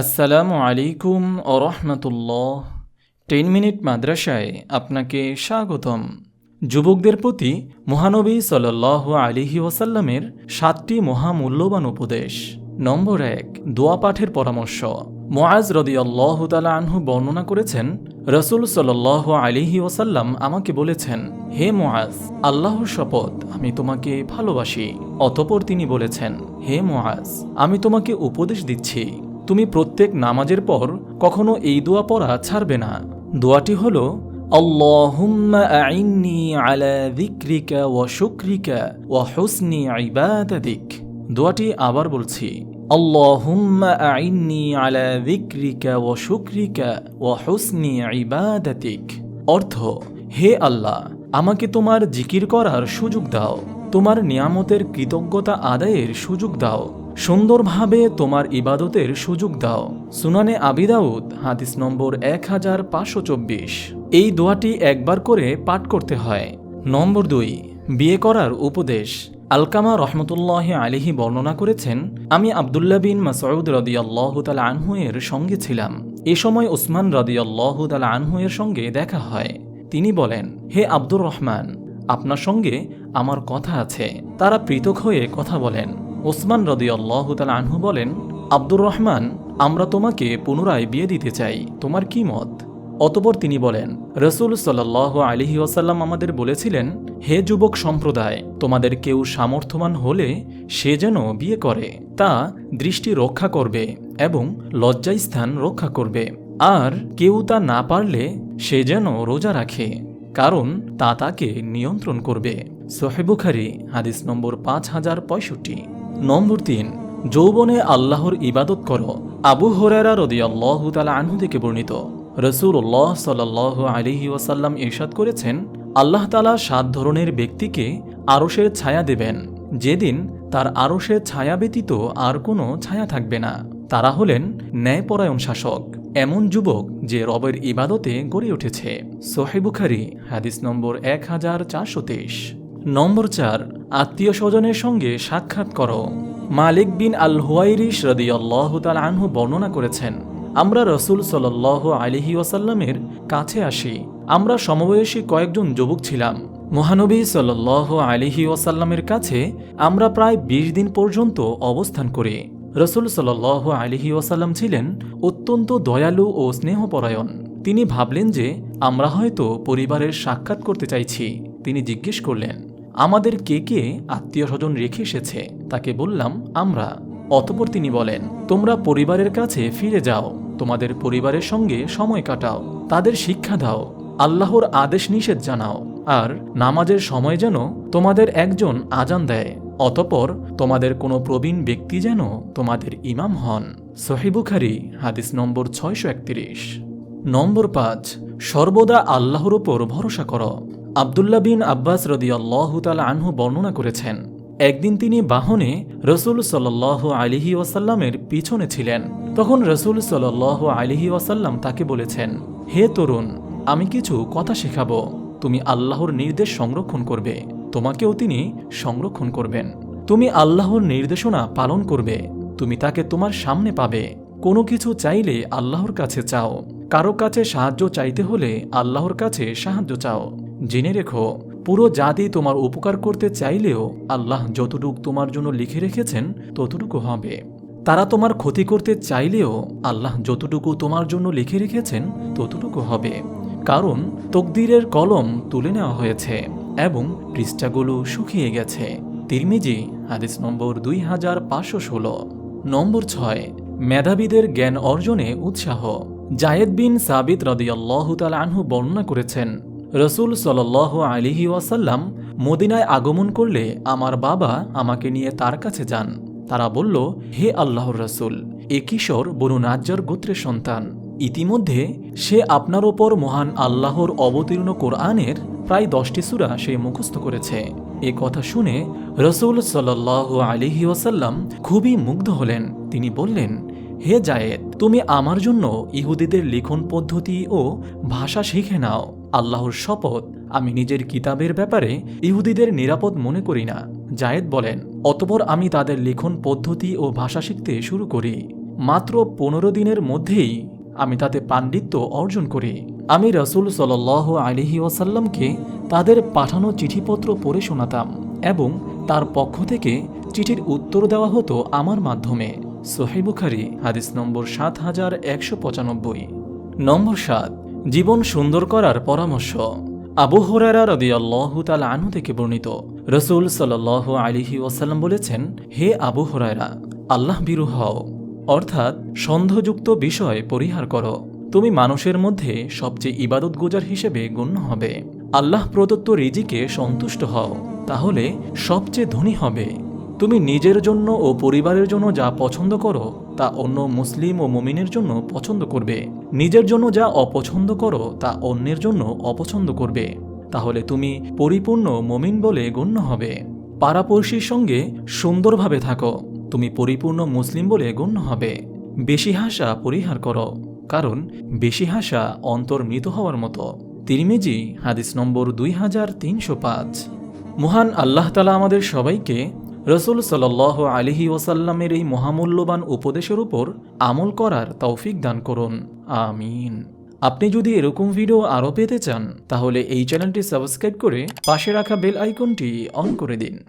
আসসালামু আলাইকুম ও রহমতুল্লাহ। Ten minute মাদ্রাসায় আপনাকে স্বাগতম। যুবকদের প্রতি মহানবী সাল্লাহ আলিহি ওয়াসাল্লামের সাতটি মহামূল্যবান উপদেশ। নম্বর এক, দোয়া পাঠের পরামর্শ। মোয়াজ রদিয়াল্লাহ তালা আনহু বর্ণনা করেছেন, রসুল সাল্লাহ আলিহি ওয়াসাল্লাম আমাকে বলেছেন, হে মোয়াজ আল্লাহর শপথ আমি তোমাকে ভালোবাসি। অতপর তিনি বলেছেন, হে মোয়াজ আমি তোমাকে উপদেশ দিচ্ছি। তুমি প্রত্যেক নামাজের পর কখনো এই দোয়া পড়া ছাড়বে না। দোয়াটি হল দোয়াটি আবার বলছি আইন্নি অর্থ, হে আল্লাহ, আমাকে তোমার জিকির করার সুযোগ দাও। তোমার নিয়ামতের কৃতজ্ঞতা আদায়ের সুযোগ দাও। সুন্দরভাবে তোমার ইবাদতের সুযোগ দাও। সুনানে আবিদাউদ হাদিস নম্বর এক হাজার পাঁচশো চব্বিশ। এই দোয়াটি একবার করে পাঠ করতে হয়। নম্বর দুই, বিয়ে করার উপদেশ। আলকামা রহমতুল্লাহ আলিহি বর্ণনা করেছেন, আমি আবদুল্লাহ বিন মাসউদ রদিয়াল্লাহ তাল আনহু এর সঙ্গে ছিলাম। এ সময় ওসমান রদিয়াল্লাহ তাল আনহু এর সঙ্গে দেখা হয়। তিনি বলেন, হে আব্দুর রহমান, আপনার সঙ্গে আমার কথা আছে। তারা পৃথক হয়ে কথা বলেন। ওসমান রদিয়াল্লাহ তাল আনহু বলেন, আব্দুর রহমান, আমরা তোমাকে পুনরায় বিয়ে দিতে চাই। তোমার কি মত? অতপর তিনি বলেন, রসুল সাল্লাহ আলিহি ওয়াসাল্লাম আমাদের বলেছিলেন, হে যুবক সম্প্রদায়, তোমাদের কেউ সামর্থ্যবান হলে সে যেন বিয়ে করে। তা দৃষ্টি রক্ষা করবে এবং লজ্জাস্থান রক্ষা করবে। আর কেউ তা না পারলে সে যেন রোজা রাখে, কারণ তা তাকে নিয়ন্ত্রণ করবে। সোহেবুখারি হাদিস নম্বর পাঁচ হাজার পঁয়ষট্টি। নম্বর তিন, যৌবনে আল্লাহর ইবাদত করো। আবু হরেরা রদি আল্লাহ তালা আনহু থেকে বর্ণিত। রসুল্লাহ সাল আলিহি ওয়াসাল্লাম ইরশাদ করেছেন, আল্লাহ তালা সাত ধরনের ব্যক্তিকে আরসের ছায়া দেবেন। যেদিন তার আরসের ছায়া ব্যতীত আর কোনো ছায়া থাকবে না। তারা হলেন ন্যায়পরায়ণ শাসক, এমন যুবক যে রবের ইবাদতে গড়ে উঠেছে। সোহেবুখারি হাদিস নম্বর এক হাজার চারশো তেইশ। নম্বর চার আত্মীয় স্বজনের সঙ্গে সাক্ষাৎ করো। মালিক বিন আল হুয়াইরিশ রদি আল্লাহ তাল আনহু বর্ণনা করেছেন, আমরা রসুল সাল আলিহি ওয়াসাল্লামের কাছে আসি, আমরা সমবয়সী কয়েকজন যুবক ছিলাম। মহানবী সাল আলিহি ওয়াসাল্লামের কাছে আমরা প্রায় বিশ দিন পর্যন্ত অবস্থান করি। রসুল সাল আলিহি ওয়াসাল্লাম ছিলেন অত্যন্ত দয়ালু ও স্নেহপরায়ণ। তিনি ভাবলেন যে আমরা হয়তো পরিবারের সাক্ষাৎ করতে চাইছি। তিনি জিজ্ঞেস করলেন আমাদের কে কে আত্মীয় স্বজন রেখে এসেছে? তাকে বললাম, আমরা। অতপর তিনি বলেন, তোমরা পরিবারের কাছে ফিরে যাও। তোমাদের পরিবারের সঙ্গে সময় কাটাও। তাদের শিক্ষা দাও। আল্লাহর আদেশ নিষেধ জানাও। আর নামাজের সময় যেন তোমাদের একজন আজান দেয়। অতপর তোমাদের কোনো প্রবীণ ব্যক্তি যেন তোমাদের ইমাম হন। সহিবুখারি হাদিস নম্বর ছয়শো একত্রিশ। নম্বর পাঁচ, সর্বদা আল্লাহর ওপর ভরসা করো। আবদুল্লা বিন আব্বাস রদি আল্লাহ আনহু বর্ণনা করেছেন, একদিন তিনি বাহনে রসুল সাল্লাহ আলিহি ওয়াসাল্লামের পিছনে ছিলেন। তখন রসুল সাল্লাহ আলিহি ওয়াসাল্লাম তাকে বলেছেন, হে তরুণ, আমি কিছু কথা শেখাবো। তুমি আল্লাহর নির্দেশ সংরক্ষণ করবে, তোমাকেও তিনি সংরক্ষণ করবেন। তুমি আল্লাহর নির্দেশনা পালন করবে, তুমি তাকে তোমার সামনে পাবে। কোনো কিছু চাইলে আল্লাহর কাছে চাও। কারও কাছে সাহায্য চাইতে হলে আল্লাহর কাছে সাহায্য চাও। জেনে রেখো, পুরো জাতি তোমার উপকার করতে চাইলেও আল্লাহ যতটুকু তোমার জন্য লিখে রেখেছেন, ততটুকু হবে। তারা তোমার ক্ষতি করতে চাইলেও আল্লাহ যতটুকু তোমার জন্য লিখে রেখেছেন, ততটুকু হবে। কারণ তকদিরের কলম তুলে নেওয়া হয়েছে এবং পৃষ্ঠাগুলো শুকিয়ে গেছে। তিরমিজি, হাদিস নম্বর দুই হাজার পাঁচশো ষোলো। নম্বর ছয়, মেধাবীদের জ্ঞান অর্জনে উৎসাহ। জায়েদ বিন সাবিত রদিয়াল্লাহ তাল আনহু বর্ণনা করেছেন, রসুল সাল আলিহি ওয়াসাল্লাম মদিনায় আগমন করলে আমার বাবা আমাকে নিয়ে তার কাছে যান। তারা বলল, হে আল্লাহর রসুল, এ কিশোর বনু নাজ্জার গোত্রের সন্তান। ইতিমধ্যে সে আপনার ওপর মহান আল্লাহর অবতীর্ণ কোরআনের প্রায় দশটি সুরা সে মুখস্থ করেছে। এ কথা শুনে রসুল সাল্লাহ আলিহি ওয়াসাল্লাম খুবই মুগ্ধ হলেন। তিনি বললেন হে জায়েদ, তুমি আমার জন্য ইহুদিদের লিখন পদ্ধতি ও ভাষা শিখে নাও। আল্লাহর শপথ আমি নিজের কিতাবের ব্যাপারে ইহুদিদের নিরাপদ মনে করি না। জায়েদ বলেন, অতপর আমি তাদের লিখন পদ্ধতি ও ভাষা শিখতে শুরু করি। মাত্র পনেরো দিনের মধ্যেই আমি তাতে পাণ্ডিত্য অর্জন করি। আমি রসুল সাল আলিহি ওয়াসাল্লামকে তাদের পাঠানো চিঠিপত্র পড়ে শোনাতাম এবং তার পক্ষ থেকে চিঠির উত্তর দেওয়া হতো আমার মাধ্যমে। সোহেবুখারি হাদিস নম্বর সাত হাজার একশো পঁচানব্বই। নম্বর সাত, জীবন সুন্দর করার পরামর্শ। আবু হরারা আল্লাহ তাল আনু থেকে বর্ণিত। রসুল সাল আলিহি ওয়াসাল্লাম বলেছেন, হে আবু হরায়রা, আল্লাহ বিরু হও। অর্থাৎ সন্দেহযুক্ত বিষয় পরিহার করো। তুমি মানুষের মধ্যে সবচেয়ে ইবাদত গুজার হিসেবে গণ্য হবে। আল্লাহ প্রদত্ত রিজিকে সন্তুষ্ট হও। তাহলে সবচেয়ে ধনী হবে। তুমি নিজের জন্য ও পরিবারের জন্য যা পছন্দ করো, তা অন্য মুসলিম ও মমিনের জন্য পছন্দ করবে। নিজের জন্য যা অপছন্দ করো, তা অন্যের জন্য অপছন্দ করবে। তাহলে তুমি পরিপূর্ণ মমিন বলে গণ্য হবে। পাড়াপড়শির সঙ্গে সুন্দরভাবে থাকো। তুমি পরিপূর্ণ মুসলিম বলে গণ্য হবে। বেশি হাসা পরিহার করো। কারণ বেশি হাসা অন্তর মৃত হওয়ার মতো। তিরমিজি, হাদিস নম্বর দুই হাজার তিনশো পাঁচ। মহান আল্লাহ তালা আমাদের সবাইকে রসুল সাল আলিহি ওসাল্লামের এই মহামূল্যবান উপদেশের উপর আমল করার তৌফিক দান করুন। আমিন। আপনি যদি এরকম ভিডিও আরও পেতে চান, তাহলে এই চ্যানেলটি সাবস্ক্রাইব করে পাশে রাখা বেল আইকনটি অন করে দিন।